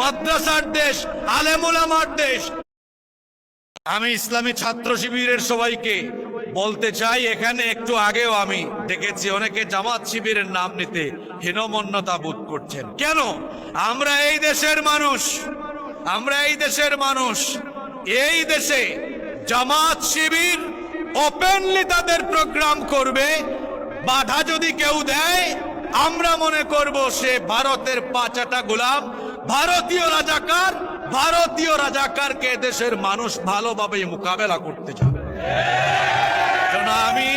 মাদ্রাসার দেশ আলেমুলামার দেশ। আমি ইসলামী ছাত্র শিবিরের সবাইকে বলতে চাই, এখানে একটু আগেও আমি দেখেছি, অনেকে জামাত শিবিরের নাম নিতে হীনমন্যতা বোধ করছেন। কেন? আমরা এই দেশের মানুষ, আমরা এই দেশের মানুষ, এই দেশে জামাত শিবির ওপেনলি তাদের প্রোগ্রাম করবে, বাধা যদি কেউ দেয়, আমরা মনে করব সে ভারতের পাঁচাটা গোলাম ভারতীয় রাজাকার, ভারতীয় রাজাকারকে দেশের মানুষ ভালোভাবে মোকাবেলা করতে যাবে আমি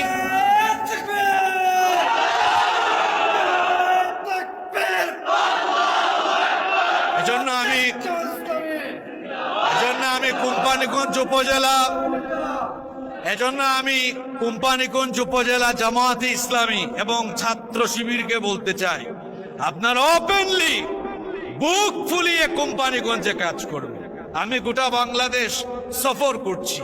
এজন্য আমি এজন্য আমি কোম্পানিগঞ্জ উপজেলা, এজন্য আমি কোম্পানিগঞ্জ উপজেলা ইসলামী এবং ছাত্র শিবিরকে বলতে চাই। আপনারা ওপেনলি বুক ফুলিয়ে কোম্পানিগঞ্জে কাজ করবেন আমি গোটা বাংলাদেশ সফর করছি।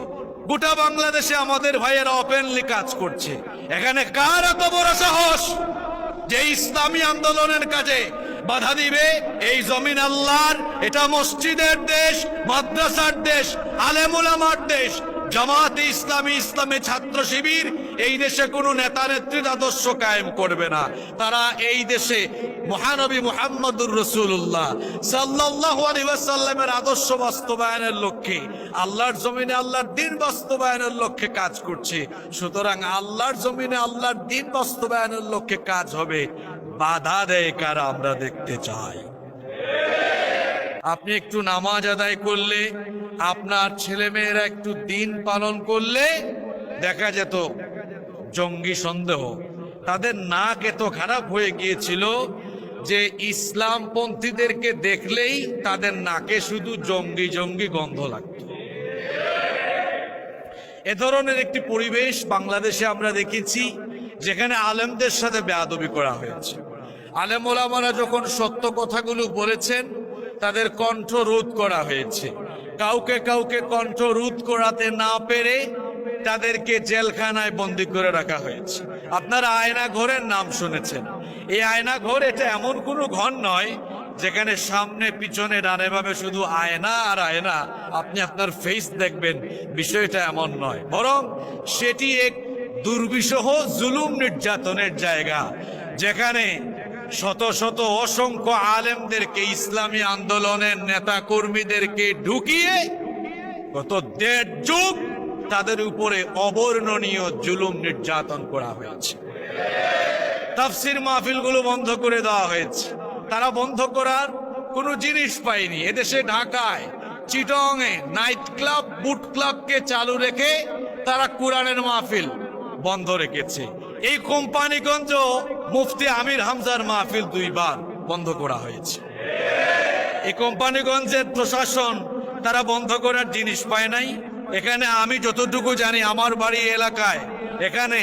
গোটা বাংলাদেশে আমাদের ভাইয়েরা ওপেনলি কাজ করছে। এখানে কার এত বড় সাহস? যে ইসলামী আন্দোলনের কাজে বাধা দিবে, এই জমিন আল্লাহর। এটা মসজিদের দেশ, মাদ্রাসার দেশ, আলেমুলামার দেশ। জামাতে ইসলামী ইসলামী ছাত্র শিবির, এই দেশে কোনো নেতা নেত্রীর আদর্শ কায়েম করবে না। তারা এই দেশে মহানবী মুহাম্মদুর রসুল্লাহ সাল্লাহ আলিবাসাল্লামের আদর্শ বাস্তবায়নের লক্ষ্যে, আল্লাহর জমিনে আল্লাহর দিন বাস্তবায়নের লক্ষ্যে কাজ করছে। সুতরাং আল্লাহর জমিনে আল্লাহর দিন বাস্তবায়নের লক্ষ্যে কাজ হবে, বাধা দেয় কারা আমরা দেখতে চাই। আপনি একটু নামাজ আদায় করলে, আপনার ছেলেমেয়েরা একটু দিন পালন করলে দেখা যেত জঙ্গি সন্দেহ। তাদের নাক এত খারাপ হয়ে গিয়েছিল যে ইসলামপন্থীদেরকে দেখলেই তাদের নাকে শুধু জঙ্গি জঙ্গি গন্ধ লাগত। এ ধরনের একটি পরিবেশ বাংলাদেশে আমরা দেখেছি, যেখানে আলেমদের সাথে বেয়াদবি করা হয়েছে। আলেম ওলামারা যখন সত্য কথাগুলো বলেছেন তাদের কণ্ঠ রোধ করা হয়েছে। কাউকে কাউকে কণ্ঠ রোধ করাতে না পেরে তাদেরকে জেলখানায় বন্দি করে রাখা হয়েছে। আপনারা আয়না ঘরের নাম শুনেছেন। এই আয়না ঘর এটা এমন কোনো ঘর নয় যেখানে সামনে, পিছনে, ডানে বামে শুধু আয়না আর আয়না। আপনি আপনার ফেস দেখবেন, বিষয়টা এমন নয়। বরং সেটি এক দুর্বিষহ, জুলুম নির্যাতনের জায়গা। যেখানে শত শত অসংখ্য আলেমদেরকে ইসলামী আন্দোলনের নেতা কর্মীদেরকে ঢুকিয়ে গত দেড় যুগ তাদের উপরে অবর্ণনীয় জুলুম নির্যাতন করা হয়েছে। তাফসির মাহফিলগুলো বন্ধ করে দেওয়া হয়েছে। তারা বন্ধ করার কোনো জিনিস পায়নি। এদেশে ঢাকায়, চিটংয়ে নাইট ক্লাব, বুট ক্লাবকে চালু রেখে তারা কোরআনের মাহফিল বন্ধ রেখেছে। এই কোম্পানিগঞ্জ মুফতি আমির হামজার মাহফিল দুইবার বন্ধ করা হয়েছে। এই কোম্পানিগঞ্জের প্রশাসন তারা বন্ধ করার জিনিস পায় নাই। এখানে আমি যতটুকু জানি আমার বাড়ি এলাকায় এখানে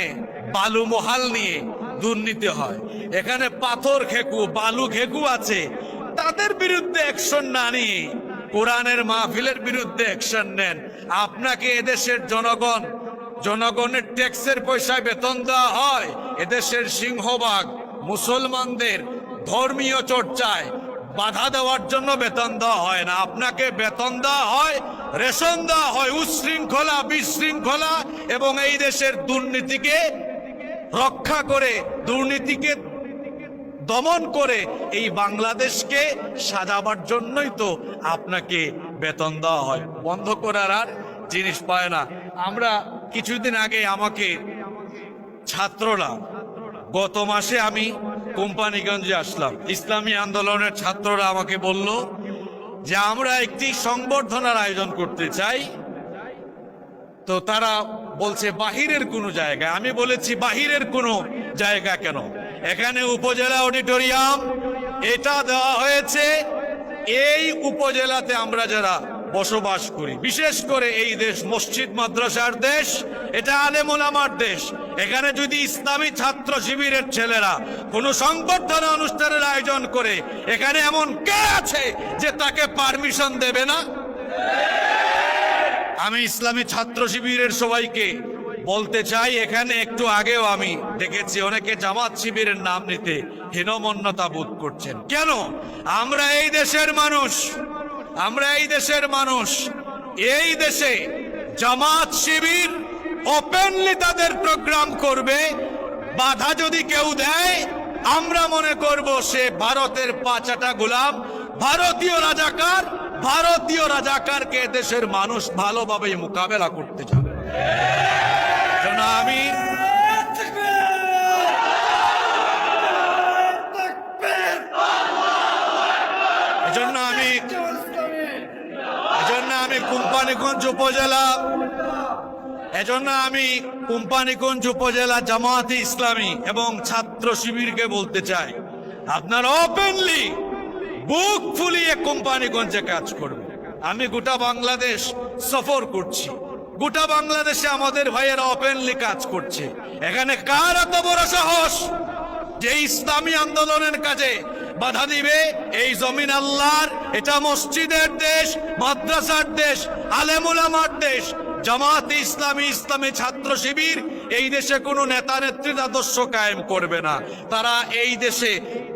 বালু মহাল নিয়ে দুর্নীতি হয়। এখানে পাথর খেকু বালু খেকু আছে। তাদের বিরুদ্ধে অ্যাকশন না নিয়ে কোরআনের মাহফিলের বিরুদ্ধে অ্যাকশন নেন। আপনাকে এদেশের জনগণ জনগণের ট্যাক্সের পয়সায় বেতন দেওয়া হয়, এদেশের সিংহভাগ মুসলমানদের ধর্মীয় চর্চায় বাধা দেওয়ার জন্য বেতন দেওয়া হয় না। আপনাকে বেতন দেওয়া হয়, রেশন দেওয়া হয়, উশৃঙ্খলা, বিশৃঙ্খলা এবং এই দেশের দুর্নীতিকে রক্ষা করে, দুর্নীতিকে দমন করে এই বাংলাদেশকে সাজাবার জন্যই তো আপনাকে বেতন দেওয়া হয়। বন্ধ করার আর জিনিস পায় না। আমরা কিছুদিন আগে আমাকে ছাত্ররা, গত মাসে আমি কোম্পানিগঞ্জে আসলাম। ইসলামী আন্দোলনের ছাত্ররা আমাকে বলল যে, আমরা একটি সংবর্ধনার আয়োজন করতে চাই। তো তারা বলছে, বাহিরের কোনো জায়গায়। আমি বলেছি, বাহিরের কোনো জায়গা কেন? এখানে উপজেলা অডিটোরিয়াম, এটা দেওয়া হয়েছে। এই উপজেলাতে আমরা যারা বসবাস করি। বিশেষ করে এই দেশ মসজিদ, মাদ্রাসার দেশ, এটা আলেমুলামার দেশ। এখানে যদি ইসলামী ছাত্র শিবিরের ছেলেরা কোনো সংবর্ধনা অনুষ্ঠানের আয়োজন করে, এখানে এমন কে আছে যে তাকে পারমিশন দেবে না? আমি ইসলামী ছাত্র শিবিরের সবাইকে বলতে চাই, এখানে একটু আগেও আমি দেখেছি, অনেকে জামাত শিবিরের নাম নিতে হীনমন্যতা বোধ করছেন। কেন? আমরা এই দেশের মানুষ। আমরা এই দেশের মানুষ। এই দেশে জামাত শিবির ওপেনলি তাদের প্রোগ্রাম করবে। বাধা যদি কেউ দেয়, আমরা মনে করব সে ভারতের পাঁচাটা গোলাম ভারতীয় রাজাকার, ভারতীয় রাজাকারকে দেশের মানুষ ভালোভাবে মোকাবেলা করতে যাবে জন্য আমি এজন্য আমি এজন্য আমি কোম্পানিগঞ্জ উপজেলা। এজন্য আমি কোম্পানিগঞ্জ উপজেলা জামায়াতে ইসলামী এবং ছাত্র শিবিরকে বলতে চাই, আপনারা ওপেনলি বুক ফুলিয়ে কোম্পানিগঞ্জে কাজ করবে আমি গোটা বাংলাদেশ সফর করছি। গোটা বাংলাদেশে আমাদের ভাইয়েরা ওপেনলি কাজ করছে। এখানে কার এত বড় সাহস? যে ইসলামী আন্দোলনের কাজে বাধা দিবে। এই জমিন আল্লাহর, এটা মসজিদের দেশ, মাদ্রাসার দেশ, আলেমুলামার দেশ। জামাত ইসলামী ইসলামী ছাত্র শিবির এই দেশে কোনো নেতা নেত্রীর আদর্শ কায়েম করবে না। তারা এই দেশে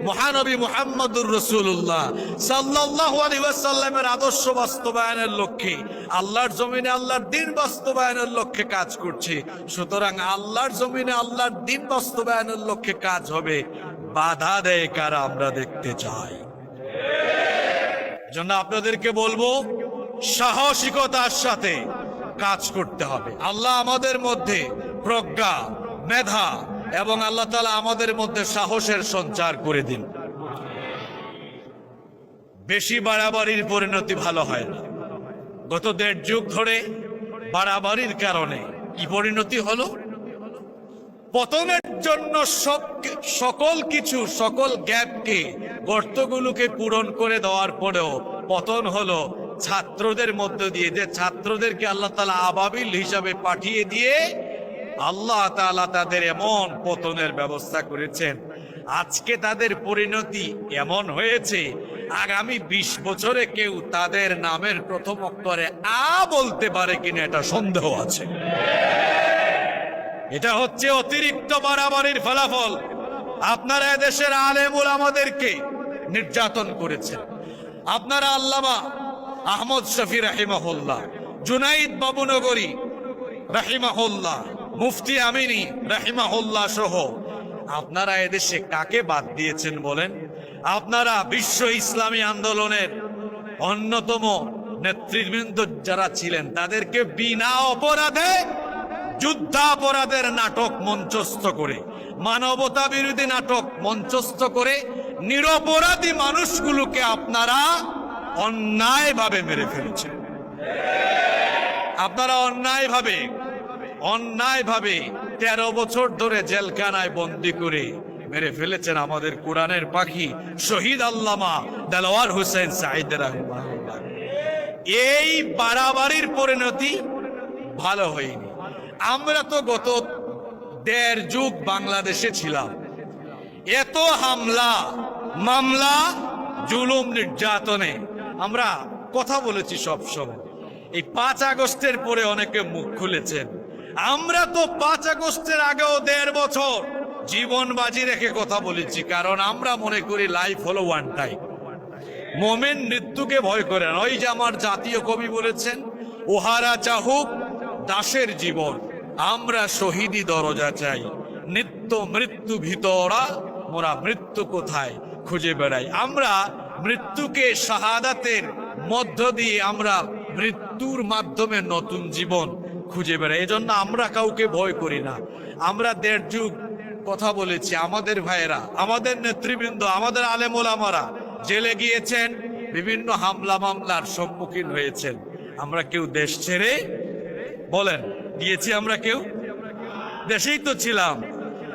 মহানবী মুহাম্মদুর রসুল্লাহ সাল্লাহ আলিবাসাল্লামের আদর্শ বাস্তবায়নের লক্ষ্যে, আল্লাহর জমিনে আল্লাহর দিন বাস্তবায়নের লক্ষ্যে কাজ করছে। সুতরাং আল্লাহর জমিনে আল্লাহর দিন বাস্তবায়নের লক্ষ্যে কাজ হবে। বাধা দেয় কারা আমরা দেখতে চাই। জন্য আপনাদেরকে বলব, সাহসিকতার সাথে কাজ করতে হবে। আল্লাহ আমাদের মধ্যে প্রজ্ঞা, মেধা এবং আল্লাহ তালা আমাদের মধ্যে সাহসের সঞ্চার করে দিন। বেশি বাড়াবাড়ির পরিণতি ভালো হয় না। গত দেড় যুগ ধরে বাড়াবাড়ির কারণে কি পরিণতি হলো? পতনের জন্য সব সকল কিছু, সকল গ্যাপকে, গর্তগুলোকে পূরণ করে দেওয়ার পরেও পতন হলো ছাত্রদের মধ্য দিয়ে, যে ছাত্রদেরকে আল্লাহ তালা আবাবিল হিসাবে পাঠিয়ে দিয়ে আল্লাহ তালা তাদের এমন পতনের ব্যবস্থা করেছেন। আজকে তাদের পরিণতি এমন হয়েছে, আগামী ২০ বছরে কেউ তাদের নামের প্রথম অক্ষরে আ বলতে পারে কিনা এটা সন্দেহ আছে। এটা হচ্ছে অতিরিক্ত বাড়াবাড়ির ফলাফল। আপনারা এদেশের আলেমুল আমাদেরকে নির্যাতন করেছেন। আপনারা আল্লামা আহমদ শফি রাহিমাহুল্লাহ, জুনাইদ বাবুনগরী রাহিমাহুল্লাহ, মুফতি আমিনী রাহিমাহুল্লাহ সহ আপনারা এদেশে কাকে বাদ দিয়েছেন বলেন? আপনারা বিশ্ব ইসলামী আন্দোলনের অন্যতম নেতৃবৃন্দ যারা ছিলেন, তাদেরকে বিনা অপরাধে যুদ্ধাপরাধের নাটক মঞ্চস্থ করে, মানবতা বিরোধী নাটক মঞ্চস্থ করে নিরপরাধী মানুষগুলোকে আপনারা অন্যায়ভাবে মেরে ফেলেছেন। আপনারা অন্যায়ভাবে অন্যায়ভাবে তেরো বছর ধরে জেলখানায় বন্দি করে মেরে ফেলেছেন আমাদের কোরআনের পাখি শহীদ আল্লামা দেলোয়ার হোসেন সাইদ রহমানুল্লাহ এই বাড়াবাড়ির পরিণতি ভালো হয়নি। আমরা তো গত দেড় যুগ বাংলাদেশে ছিলাম। এত হামলা, মামলা, জুলুম নির্যাতনে আমরা কথা বলেছি সব সময়। এই পাঁচ আগস্টের পরে অনেকে মুখ খুলেছেন। আমরা তো পাঁচ আগস্টের আগেও দেড় বছর জীবন বাজি রেখে কথা বলেছি, কারণ আমরা মনে করি লাইফ হলো ওয়ান টাইম মোমেন মৃত্যুকে ভয় করেন ওই যে আমার জাতীয় কবি বলেছেন ওহারা চাহুক, দাসের জীবন। আমরা শহীদি দরজা চাই। নিত্য মৃত্যু ভিতরা, মোরা মৃত্যু কোথায় খুঁজে বেড়াই। আমরা মৃত্যুকে শাহাদাতের মধ্য দিয়ে আমরা মৃত্যুর মাধ্যমে নতুন জীবন খুঁজে বেড়াই। এজন্য আমরা কাউকে ভয় করি না। আমরা দেড় যুগ কথা বলেছি, আমাদের ভাইয়েরা, আমাদের নেতৃবৃন্দ, আমাদের আলেমোলামারা জেলে গিয়েছেন, বিভিন্ন হামলা মামলার সম্মুখীন হয়েছেন। আমরা কেউ দেশ ছেড়ে বলেন, গিয়েছি আমরা কেউ? দেশেই তো ছিলাম।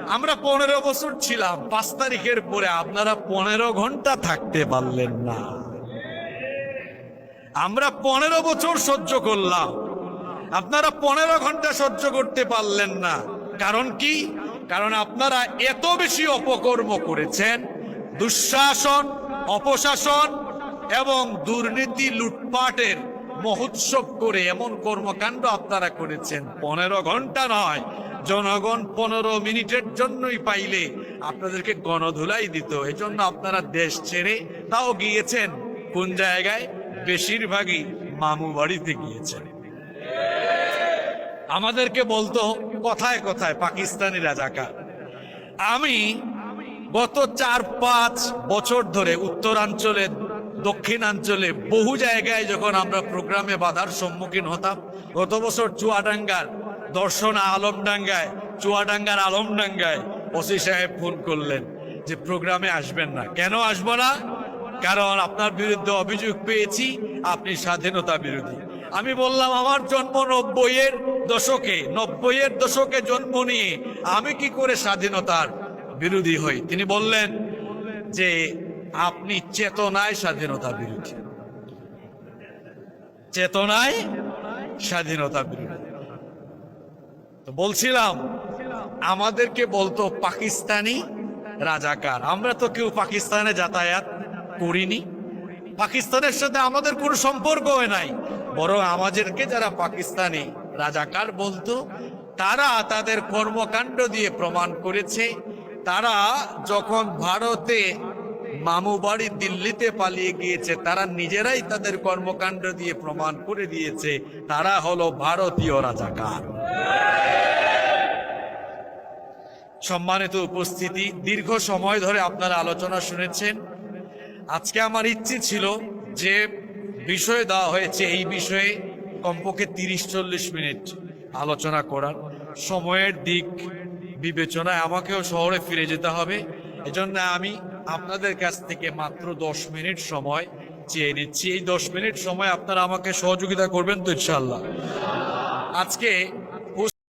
আমরা পনেরো বছর ছিলাম। পাঁচ তারিখের পরে আপনারা পনেরো ঘণ্টা থাকতে পারলেন না। আমরা পনেরো বছর সহ্য করলাম। আপনারা পনেরো ঘণ্টা সহ্য করতে পারলেন না। কারণ কি? কারণ আপনারা এত বেশি অপকর্ম করেছেন, দুঃশাসন, অপশাসন এবং দুর্নীতি লুটপাটের মহোৎসব করে এমন কর্মকাণ্ড আপনারা করেছেন? পনেরো ঘণ্টা নয়, জনগণ পনেরো মিনিটের জন্যই পাইলে আপনাদেরকে গণধুলাই দিত। এই জন্য আপনারা দেশ ছেড়ে তাও গিয়েছেন। কোন জায়গায়? বেশিরভাগই মামু বাড়িতে গিয়েছেন। আমাদেরকে বলতো, কথায় কথায়, পাকিস্তানি রাজাকার। আমি গত চার পাঁচ বছর ধরে উত্তরাঞ্চলে দক্ষিণাঞ্চলে বহু জায়গায় যখন আমরা প্রোগ্রামে বাধার সম্মুখীন হতাম, গত বছর চুয়াডাঙ্গার দর্শন আলমডাঙ্গায়, চুয়াডাঙ্গার আলমডাঙ্গায় ওসি সাহেব ফোন করলেন যে প্রোগ্রামে আসবেন না। কেন আসব না? কারণ আপনার বিরুদ্ধে অভিযোগ পেয়েছি, আপনি স্বাধীনতা বিরোধী। আমি বললাম, আমার জন্ম নব্বইয়ের দশকে নব্বইয়ের দশকে জন্ম নিয়ে আমি কি করে স্বাধীনতার বিরোধী হই? তিনি বললেন যে আপনি চেতনায় স্বাধীনতা বিরোধী চেতনায় স্বাধীনতা বিরোধী তো বলছিলাম, আমাদেরকে বলতো পাকিস্তানি রাজাকার। আমরা তো কেউ পাকিস্তানে যাতায়াত করিনি। পাকিস্তানের সাথে আমাদের কোনো সম্পর্ক নাই। বরং আমাদেরকে যারা পাকিস্তানি রাজাকার বলতো, তারা তাদের কর্মকাণ্ড দিয়ে প্রমাণ করেছে। তারা যখন ভারতে মামু বাড়ি দিল্লিতে পালিয়ে গিয়েছে। তারা নিজেরাই তাদের কর্মকাণ্ড দিয়ে প্রমাণ করে দিয়েছে, তারা হলো ভারতীয় রাজাকার। সম্মানিত উপস্থিতি, দীর্ঘ সময় ধরে আপনারা আলোচনা শুনেছেন। আজকে আমার ইচ্ছে ছিল যে বিষয় দেওয়া হয়েছে, এই বিষয়ে কমপক্ষে তিরিশ চল্লিশ মিনিট আলোচনা করার। সময়ের দিক বিবেচনায় আমাকেও শহরে ফিরে যেতে হবে। এজন্য আমি আপনাদের কাছ থেকে মাত্র দশ মিনিট সময় চেয়ে নিচ্ছি। এই দশ মিনিট সময় আপনারা আমাকে সহযোগিতা করবেন তো ইনশাল্লাহ আজকে